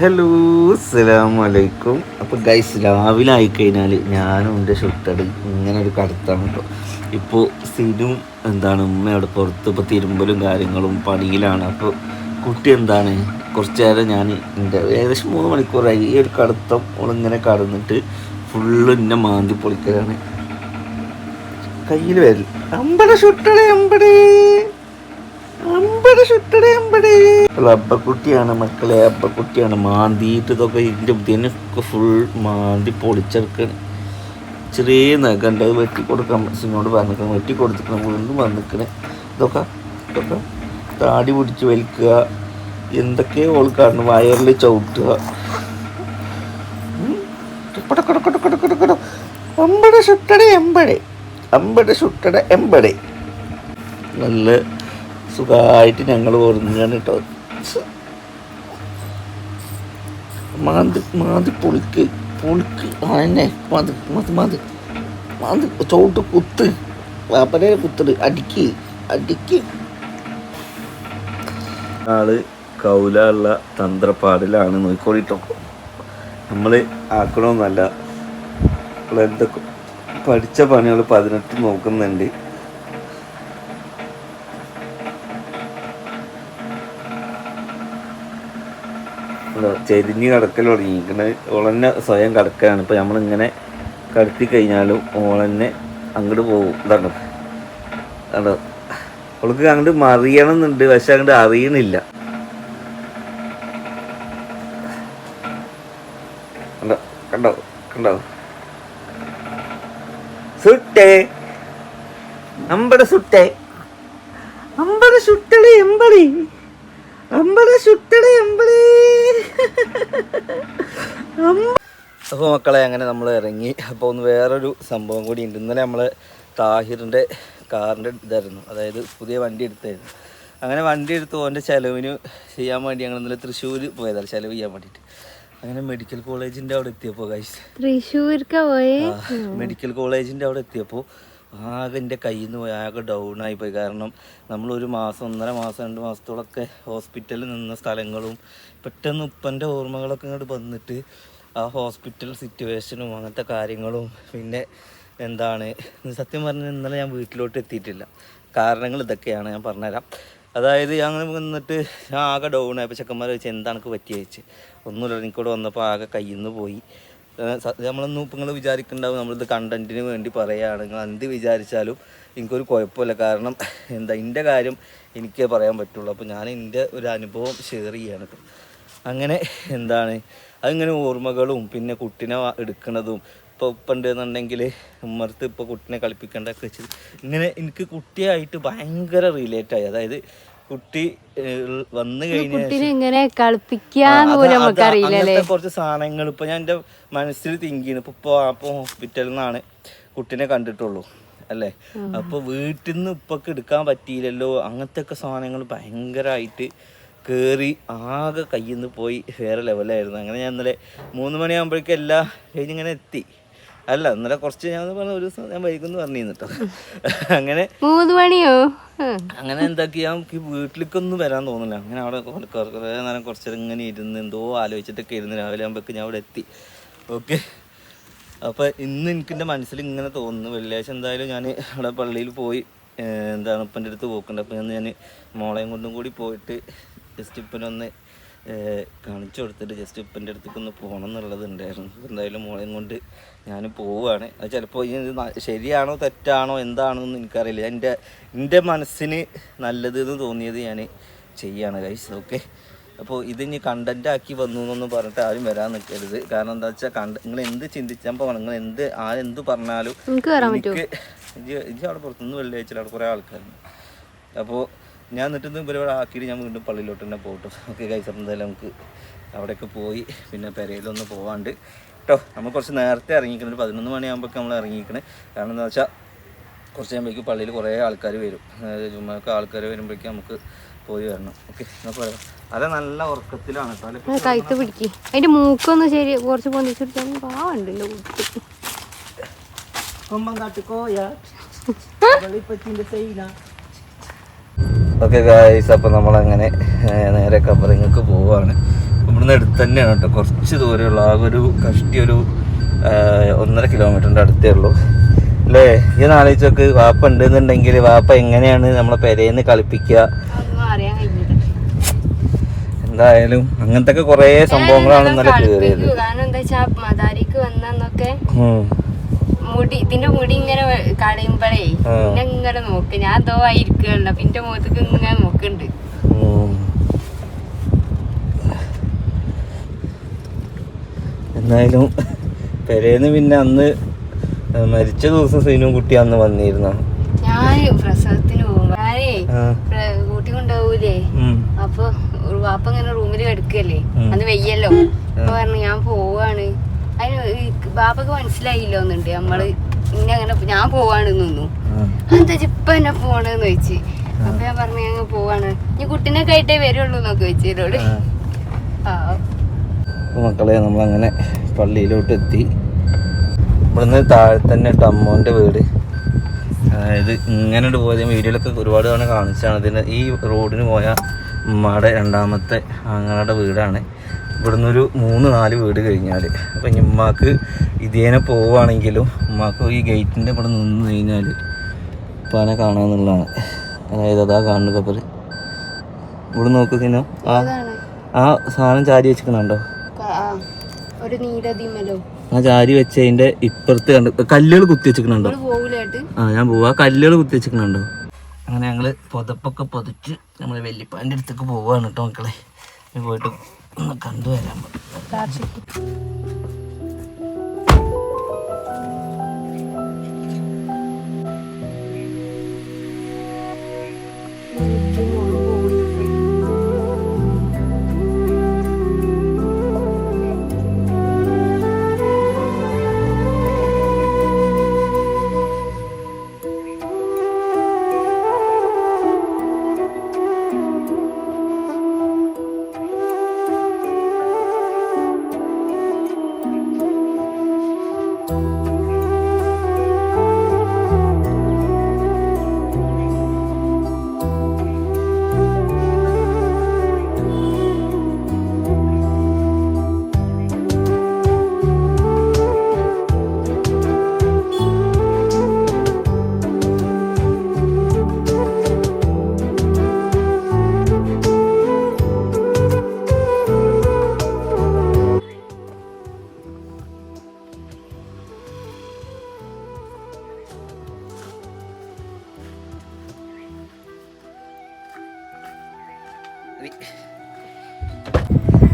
Hello അസ്സലാമു അലൈക്കും അപ്പോൾ ഗൈസ് രാവിലെ ആയിക്കഴിഞ്ഞാൽ ഞാനും എന്റെ ഷുട്ടടി ഇങ്ങനെ ഒരു കടത്താണ് കേട്ടോ ഇപ്പോൾ സിനും എന്താണ് ഉമ്മ അവിടെ പുറത്ത് ഇപ്പോൾ തിരുമ്പലും കാര്യങ്ങളും പണിയിലാണ്. അപ്പോൾ കുട്ടി എന്താണ് കുറച്ച് നേരം ഞാൻ എന്റെ ഏകദേശം മൂന്ന് മണിക്കൂറായി. ഈ ഒരു കടത്തം ഓളിങ്ങനെ കടന്നിട്ട് ഫുള്ള് എന്നെ മാന്തി പൊളിക്കലാണ്. കയ്യിൽ വരൽ അമ്പട ഷുട്ടടേ അമ്പടേ. അമ്പടെ അബ്ബക്കുട്ടിയാണ് മക്കളെ അബ്ബക്കുട്ടിയാണ്. മാന്തിയിട്ട് ഇതൊക്കെ ഇതിന്റെ ഇതിനൊക്കെ ഫുൾ മാന്തി പൊളിച്ചെടുക്കണം. ചെറിയ നഖണ്ട് അത് വെട്ടി കൊടുക്കാൻ സിനോട് പറഞ്ഞിരിക്കണം വെട്ടി കൊടുത്തിക്കണം വീണ്ടും വന്നിക്കണേ. ഇതൊക്കെ ഇതൊക്കെ താടി പിടിച്ച് വലിക്കുക. എന്തൊക്കെയോ ഓൾ കാണുന്നു വയറിൽ ചവിട്ടുക. അമ്പടെ ചുട്ടടെ എമ്പടെ അമ്പടെ ചുട്ടടെ എമ്പടെ നല്ല സുഖമായിട്ട് ഞങ്ങൾ ഉറങ്ങുകയാണ് കേട്ടോ. മാന്തി മാന്തി പുളിക്ക് പുളിക്ക് ആനെ മാതി മാതി മാതി മാന്തി ചോട്ട് കുത്ത് വാപ്പനെ കുത്തട് അടിക്ക് അടിക്ക്. ആൾ കൗലുള്ള തന്ത്രപ്പാടിലാണ് നോക്കിക്കോളിട്ടോ. നമ്മൾ ആക്കണമെന്നല്ല എന്തൊക്കെ പഠിച്ച പണികൾ പതിനെട്ട് നോക്കുന്നുണ്ട്. ചെരിഞ്ഞ് കിടക്കൽ തുടങ്ങിയിരിക്കണ ഓളന്നെ സ്വയം കിടക്കുകയാണ് ഇപ്പം നമ്മളിങ്ങനെ കിടത്തി കഴിഞ്ഞാലും ഓളന്നെ അങ്ങോട്ട് പോകും ഇതാണ്. കണ്ടോ അവൾക്ക് അങ്ങോട്ട് മറിയണം എന്നുണ്ട് പക്ഷെ അങ്ങോട്ട് അറിയണില്ല. കണ്ടോ? കണ്ടോ? കണ്ടോ? സുട്ടേ. അമ്പട സുട്ടേ. അമ്പട സുട്ടളി എമ്പളി അമ്പട സുട്ടളി എമ്പളി അപ്പോൾ മക്കളെ അങ്ങനെ നമ്മൾ ഇറങ്ങി. അപ്പോൾ ഒന്ന് വേറൊരു സംഭവം കൂടി ഉണ്ട്. ഇന്നലെ നമ്മൾ താഹിറിന്റെ കാറിന്റെ ഇതായിരുന്നു. അതായത് പുതിയ വണ്ടി എടുത്തായിരുന്നു. അങ്ങനെ വണ്ടി എടുത്ത് ഓന്റെ ചിലവിന് ചെയ്യാൻ വേണ്ടി ഞങ്ങൾ ഇന്നലെ തൃശ്ശൂർ പോയതാണ് ചിലവ് ചെയ്യാൻ വേണ്ടിയിട്ട്. അങ്ങനെ മെഡിക്കൽ കോളേജിന്റെ അവിടെ എത്തിയപ്പോൾ കഴിച്ച് തൃശ്ശൂർക്ക പോയേ? മെഡിക്കൽ കോളേജിന്റെ അവിടെ എത്തിയപ്പോൾ ആകെ എന്റെ കയ്യിൽ നിന്ന് പോയി ആകെ ഡൗൺ ആയിപ്പോയി കാരണം നമ്മളൊരു മാസം ഒന്നര മാസം രണ്ട് മാസത്തോളൊക്കെ ഹോസ്പിറ്റലിൽ നിന്ന സ്ഥലങ്ങളും പെട്ടെന്ന് ഉപ്പന്റെ ഓർമ്മകളൊക്കെ ഇങ്ങോട്ട് വന്നിട്ട് ആ ഹോസ്പിറ്റൽ സിറ്റുവേഷനും അങ്ങനത്തെ കാര്യങ്ങളും പിന്നെ എന്താണ്? സത്യം പറഞ്ഞാൽ ഇന്നലെ ഞാൻ വീട്ടിലോട്ട് എത്തിയിട്ടില്ല. കാരണങ്ങൾ ഇതൊക്കെയാണ് ഞാൻ പറഞ്ഞുതരാം. അതായത് അങ്ങനെ വന്നിട്ട് ഞാൻ ആകെ ഡൗൺ ആയപ്പോൾ ചെക്കന്മാർ ചോദിച്ചാൽ എന്താണ് പറ്റിയ? ചോദിച്ചത് ഒന്നുമില്ല എനിക്കൂടെ വന്നപ്പോൾ ആകെ കയ്യിൽ നിന്ന് പോയി. നമ്മളൊന്നും ഇപ്പം നിങ്ങൾ വിചാരിക്കുന്നുണ്ടാവും നമ്മളിത് കണ്ടന്റിന് വേണ്ടി പറയുകയാണ് നിങ്ങൾ എന്ത് വിചാരിച്ചാലും എനിക്കൊരു കുഴപ്പമില്ല. കാരണം എന്താ എന്റെ കാര്യം എനിക്ക് പറയാൻ പറ്റുള്ളൂ. അപ്പോൾ ഞാൻ എന്റെ ഒരു അനുഭവം ഷെയർ ചെയ്യാണ് അങ്ങനെ എന്താണ് അതിങ്ങനെ ഓർമ്മകളും പിന്നെ കുട്ടിനെ എടുക്കുന്നതും ഇപ്പോൾ ഇപ്പം ഉണ്ടെന്നുണ്ടെങ്കിൽ ഉമ്മർത്ത് ഇപ്പോൾ കുട്ടിനെ കളിപ്പിക്കേണ്ടതൊക്കെ വെച്ച് ഇങ്ങനെ എനിക്ക് കുട്ടിയായിട്ട് ഭയങ്കര റിലേറ്റായി അതായത് കുട്ടി വന്നു കഴിഞ്ഞാൽ നമുക്ക് കുറച്ച് സാധനങ്ങൾ ഇപ്പൊ ഞാൻ എന്റെ മനസ്സിൽ തിങ്ക് ചെയ്യുന്നു. ഇപ്പൊ ഇപ്പൊ അപ്പൊ ഹോസ്പിറ്റലിൽ നിന്നാണ് കുട്ടീനെ കണ്ടിട്ടുള്ളൂ അല്ലേ? അപ്പൊ വീട്ടിൽ നിന്ന് ഇപ്പൊക്കെ എടുക്കാൻ പറ്റിയില്ലല്ലോ അങ്ങനത്തെ ഒക്കെ സാധനങ്ങൾ ഭയങ്കരമായിട്ട് കേറി ആകെ കയ്യിൽ നിന്ന് പോയി വേറെ ലെവലായിരുന്നു അങ്ങനെ ഞാൻ ഇന്നലെ മൂന്ന് മണിയാകുമ്പോഴേക്കും എല്ലാം കഴിഞ്ഞിങ്ങനെ എത്തി. അല്ല ഇന്നലെ കുറച്ച് ഞാൻ പറഞ്ഞ ഒരു ദിവസം ഞാൻ വൈകുന്നു പറഞ്ഞു കേട്ടോ അങ്ങനെ മൂന്ന് മണിയോ? അങ്ങനെ എന്താക്കി നമുക്ക് വീട്ടിലേക്കൊന്നും വരാൻ തോന്നില്ല അങ്ങനെ അവിടെ കുറേ നേരം കുറച്ച് നേരം ഇങ്ങനെ ഇരുന്ന് എന്തോ ആലോചിച്ചിട്ടൊക്കെ ഇരുന്ന് രാവിലെ ആകുമ്പോഴേക്ക് ഞാൻ അവിടെ എത്തി. ഓക്കെ. അപ്പോൾ ഇന്ന് എനിക്ക് എന്റെ മനസ്സിൽ ഇങ്ങനെ തോന്നുന്നു. വെള്ളിയാഴ്ച എന്തായാലും ഞാൻ അവിടെ പള്ളിയിൽ പോയി എന്താണ് ഇപ്പന്റെ അടുത്ത് പോക്കുണ്ട്. അപ്പോൾ ഞാൻ മോളെയും കൊണ്ടും കൂടി പോയിട്ട് ജസ്റ്റ് ഇപ്പനൊന്ന് കാണിച്ചു കൊടുത്തിട്ട് ജസ്റ്റ് ഉപ്പന്റെ അടുത്തേക്ക് ഒന്ന് പോകണം എന്നുള്ളതുണ്ടായിരുന്നു എന്തായാലും മോളെയും കൊണ്ട് ഞാൻ പോവുകയാണ് അത് ചിലപ്പോൾ ഇത് ശരിയാണോ തെറ്റാണോ എന്താണോ എന്ന് എനിക്കറിയില്ല. എന്റെ എന്റെ മനസ്സിന് നല്ലത് എന്ന് തോന്നിയത് ഞാൻ ചെയ്യാണ് ഗൈസ് ഓക്കെ അപ്പോൾ ഇതിനി കണ്ടന്റ് ആക്കി വന്നു എന്നൊന്നും പറഞ്ഞിട്ട് ആരും വരാൻ നിൽക്കരുത് കാരണം എന്താ വെച്ചാൽ കണ്ട നിങ്ങൾ എന്ത് ചിന്തിച്ചാൽ പോകണം നിങ്ങൾ എന്ത് ആ എന്ത് പറഞ്ഞാലും എനിക്ക് ഇജ്ജ് അവിടെ പുറത്തുനിന്ന് വെള്ളിയാഴ്ച അവിടെ കുറേ ആൾക്കാരുണ്ട്. അപ്പോൾ ഞാൻ എന്നിട്ട് ഇവരെ ഇവിടെ ആക്കിയിട്ട് ഞാൻ വീണ്ടും പള്ളിയിലോട്ട് തന്നെ പോകട്ടു. ഓക്കെ കൈസർ എന്തായാലും നമുക്ക് അവിടെയൊക്കെ പോയി. പിന്നെ പെരയിലൊന്ന് പോവാണ്ട്. കേട്ടോ നമ്മൾ കുറച്ച് നേരത്തെ ഇറങ്ങിക്കണം ഒരു പതിനൊന്ന് മണിയാകുമ്പോൾ നമ്മൾ ഇറങ്ങിയിരിക്കണേ. കാരണം എന്താ വെച്ചാൽ കുറച്ച് കഴിയുമ്പോഴേക്കും പള്ളിയിൽ കുറേ ആൾക്കാർ വരും. അതായത് ജുമ്മക്ക് ആൾക്കാർ വരുമ്പോഴേക്കും നമുക്ക് പോയി വരണം. ഓക്കെ എന്നാൽ പറയാം അതെ നല്ല ഉറക്കത്തിലാണ് കേട്ടോ പിടിക്ക്. അതിന്റെ മൂക്കൊന്ന് ശരി കുറച്ച് പൊന്തിച്ചെടുത്താൽ പാവണ്ടല്ലോ കൊമ്പം കാട്ടിക്കോയാ ഓക്കെ ഗായ്സ് അപ്പോൾ നമ്മളങ്ങനെ നേരെ കബറിങ്ങൾക്ക് പോവുകയാണ് ഇവിടുന്ന് അടുത്ത് തന്നെയാണ് കേട്ടോ. കുറച്ച് ദൂരമുള്ള ആകെ ഒരു കഷ്ടി ഒരു ആ, ഒന്നര കിലോമീറ്ററിന്റെ അടുത്തേ ഉള്ളൂ. അല്ലേ? ഈ നോക്ക്. വാപ്പ ഉണ്ടെന്നുണ്ടെങ്കിൽ വാപ്പ എങ്ങനെയാണ് നമ്മളെ പെരേന്ന് കളിപ്പിക്കുക? എന്തായാലും അങ്ങനത്തെ ഒക്കെ കുറേ സംഭവങ്ങളാണ് ഇന്നലെ കയറിയത് കാരണം എന്താ മദാരിക്ക്. മുടി ഇതിന്റെ മുടി ഇങ്ങനെ കളയുമ്പോഴേ. പിന്നെ ഇങ്ങനെ നോക്ക്. ഞാൻ എന്തോ ആയിരിക്കണ്ട പിന്നെ മുഖത്തേക്ക് ഇങ്ങനെ നോക്കുന്നുണ്ട് എന്നാലും പെരേന്ന് പിന്നെ അന്ന് മരിച്ച ദിവസം സീനും കുട്ടി അന്ന് വന്നിരുന്ന? ഞാൻ പ്രസവത്തിന് പോകുമ്പോ ഞാനേ പ്ര- കൂട്ടി കൊണ്ടുപോകൂലേ? അപ്പൊ വാപ്പ ഇങ്ങനെ റൂമിൽ കിടക്കല്ലേ? അന്ന് വെയ്യല്ലോ. അപ്പൊ പറഞ്ഞു ഞാൻ പോവാണ്. അതിന് ബാബക്ക് ബാപ്പക്ക് മനസ്സിലായില്ലോ എന്നുണ്ട് നമ്മൾ ഇന്നെ അങ്ങനെ ഞാൻ പോവാണ് നിന്നു എന്താ ഇപ്പൊ എന്നെ പോണെന്ന് വെച്ച് അപ്പൊ ഞാൻ പറഞ്ഞു ഞങ്ങൾ പോവാണ്. ഇനി കുട്ടിനെ ആയിട്ടേ വരുള്ളൂ എന്നൊക്കെ ചോദിച്ചു എന്നോട് ആ. മക്കളെ നമ്മളങ്ങനെ പള്ളിയിലോട്ട് എത്തി. ഇവിടുന്ന് താഴെ തന്നെ ടമ്മോന്റെ വീട്. അതായത് ഇങ്ങനെ പോയത്. വീഡിയോയിലൊക്കെ ഒരുപാട് തവണ കാണിച്ചാണ്. ഇതിന് ഈ റോഡിന് പോയ ഉമ്മയുടെ രണ്ടാമത്തെ ആങ്ങളുടെ വീടാണ്. ഇവിടുന്ന് ഒരു മൂന്ന് നാല് വീട് കഴിഞ്ഞാൽ അപ്പം ഇനി ഉമ്മാക്ക് ഇതേനെ പോവുകയാണെങ്കിലും ഉമ്മാക്ക് ഈ ഗേറ്റിന്റെ ഇവിടെ നിന്ന് കഴിഞ്ഞാൽ ഉപ്പാനെ കാണാമെന്നുള്ളതാണ് അതായത് അതാ കാണുന്ന കപ്പൽ ഇവിടെ നോക്കുന്നതിനോ ആ സാധനം ചാരി ആ, ഒരു ആ ചാരി വെച്ചതിന്റെ ഇപ്പുറത്ത് കണ്ട് കല്ലുകൾ കുത്തി പോകൂലേട്ട് ആ ഞാൻ പോവാ. കല്ലുകൾ കുത്തി വെച്ചിക്കണുണ്ടോ അങ്ങനെ ഞങ്ങൾ പുതപ്പൊക്കെ പൊതിച്ച് നമ്മൾ വെല്ലിപ്പാന്റെ അടുത്തേക്ക് പോവാണ് കേട്ടോ മക്കളെ. ഇനി പോയിട്ട് ഒന്ന്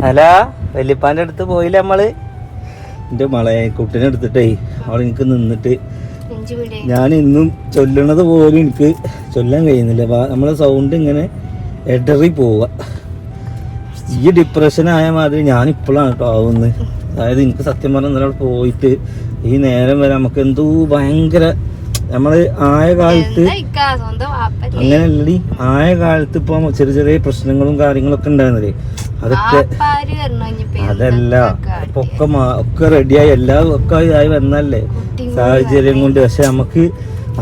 അല്ല വല്യപ്പാന്റെ അടുത്ത് പോയില്ല നമ്മൾ? എന്റെ മളെ കുട്ടിനെ എടുത്തിട്ടേ അവിടെ എനിക്ക് നിന്നിട്ട്. ഞാൻ ഇന്നും ചൊല്ലണത് പോലും എനിക്ക് ചൊല്ലാൻ കഴിയുന്നില്ല. നമ്മളെ സൗണ്ട് ഇങ്ങനെ എടറി പോവുക ഈ ഡിപ്രഷൻ ആയ മാതിരി ഞാൻ ഇപ്പോഴാണ് കേട്ടോ ആവുന്നത്. അതായത് എനിക്ക് സത്യം പറഞ്ഞാൽ ഇന്നലെ അവിടെ പോയിട്ട് ഈ നേരം വരെ നമുക്ക് എന്തോ ഭയങ്കര നമ്മൾ ആയ കാലത്ത് അങ്ങനെയല്ലടി. ആയ കാലത്ത് ഇപ്പൊ ചെറിയ ചെറിയ പ്രശ്നങ്ങളും കാര്യങ്ങളൊക്കെ ഉണ്ടായിരുന്നില്ലേ? അതൊക്കെ അതല്ല. ഒക്കെ ഒക്കെ റെഡിയായി. എല്ലാ ഒക്കെ ആയി വന്നല്ലേ സാഹചര്യം കൊണ്ട്. പക്ഷെ നമുക്ക്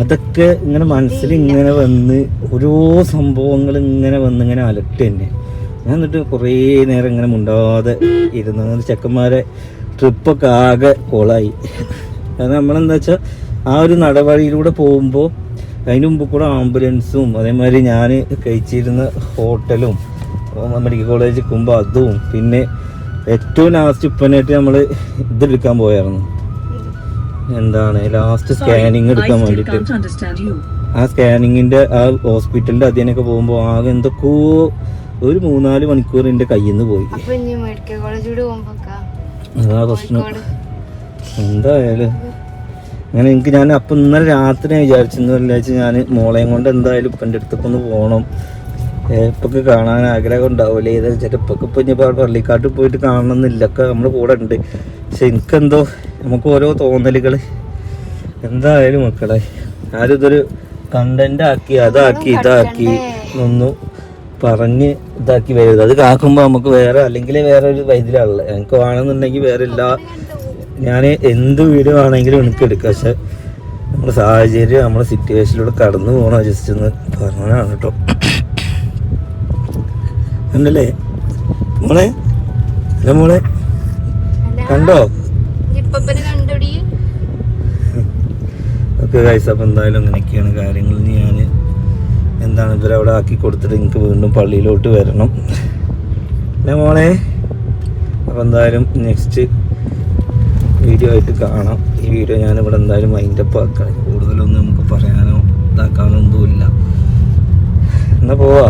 അതൊക്കെ ഇങ്ങനെ മനസ്സിൽ ഇങ്ങനെ വന്ന് ഓരോ സംഭവങ്ങൾ ഇങ്ങനെ വന്ന് ഇങ്ങനെ അലട്ട് തന്നെ. ഞാൻ എന്നിട്ട് കുറേ നേരം ഇങ്ങനെ മുണ്ടാതെ ഇരുന്നു. ചെക്കന്മാരെ ട്രിപ്പൊക്കെ ആകെ കോളായി. കാരണം നമ്മളെന്താ വെച്ചാൽ ആ ഒരു നടവഴിയിലൂടെ പോകുമ്പോൾ അതിന് മുമ്പ് കൂടെ ആംബുലൻസും അതേമാതിരി ഞാൻ കഴിച്ചിരുന്ന ഹോട്ടലും മെഡിക്കൽ കോളേജിൽ കുമ്പോൾ അതും പിന്നെ ഏറ്റവും ലാസ്റ്റ് ഇപ്പനായിട്ട് നമ്മൾ ഇതെടുക്കാൻ പോയായിരുന്നു. എന്താണ്? ലാസ്റ്റ് സ്കാനിങ് എടുക്കാൻ വേണ്ടിയിട്ട് ആ സ്കാനിങ്ങിന്റെ ആ ഹോസ്പിറ്റലിന്റെ അതിനൊക്കെ പോകുമ്പോൾ ആകെ എന്തൊക്കെയോ ഒരു മൂന്നാൽ മണിക്കൂർ എന്റെ കയ്യിൽ നിന്ന് പോയി അതാ പ്രശ്നം. എന്തായാലും അങ്ങനെ എനിക്ക് ഞാൻ അപ്പം ഇന്നലെ രാത്രി വിചാരിച്ചു വെള്ളിയാഴ്ച ഞാൻ മോളെയും കൊണ്ട് എന്തായാലും ഇപ്പന്റെ അടുത്തൊക്കെ ഒന്ന് പോകണം ഇപ്പൊക്ക് കാണാൻ ആഗ്രഹം ഉണ്ടാവില്ല ഏതാ വെച്ചാൽ ഇപ്പൊക്കെ ഇപ്പൊ ഇനി പള്ളിക്കാട്ടിൽ പോയിട്ട് കാണണമെന്നില്ല ഒക്കെ നമ്മുടെ കൂടെ ഉണ്ട്. പക്ഷെ എനിക്കെന്തോ നമുക്ക് ഓരോ തോന്നലുകൾ എന്തായാലും മക്കളെ ആരും ഇതൊരു കണ്ടന്റ് ആക്കി അതാക്കി ഇതാക്കി ഒന്നും പറഞ്ഞ് ഇതാക്കി വരരുത്. അത് കാക്കുമ്പോൾ നമുക്ക് വേറെ അല്ലെങ്കിൽ വേറെ ഒരു വൈദ്യുതിയാണല്ലോ എനിക്ക് വേണമെന്നുണ്ടെങ്കിൽ വേറെ എല്ലാ ഞാൻ എന്ത് വീഡിയോ ആണെങ്കിലും എനിക്ക് എടുക്കാം പക്ഷെ നമ്മുടെ സാഹചര്യം നമ്മുടെ സിറ്റുവേഷനിലൂടെ കടന്നു പോകണോ ജസ്റ്റ് എന്ന് പറഞ്ഞതാണ് കേട്ടോ. കണ്ടല്ലേ? മോളെ മോളെ. കണ്ടോ? ഓക്കെ ഗൈസ് അപ്പം എന്തായാലും അങ്ങനെയൊക്കെയാണ് കാര്യങ്ങൾ. ഞാൻ എന്താണ് ഇവരവിടെ ആക്കി കൊടുത്തിട്ട് എനിക്ക് വീണ്ടും പള്ളിയിലോട്ട് വരണം. അല്ലേ മോളെ? അപ്പം എന്തായാലും നെക്സ്റ്റ് വീഡിയോ ആയിട്ട് കാണാം. ഈ വീഡിയോ ഞാൻ ഇവിടെ എന്തായാലും മൈൻഡപ്പ് ആക്കാം കൂടുതലൊന്നും നമുക്ക് പറയാനോ ഇതാക്കാനോ ഒന്നുമില്ല. എന്നാ പോവാ.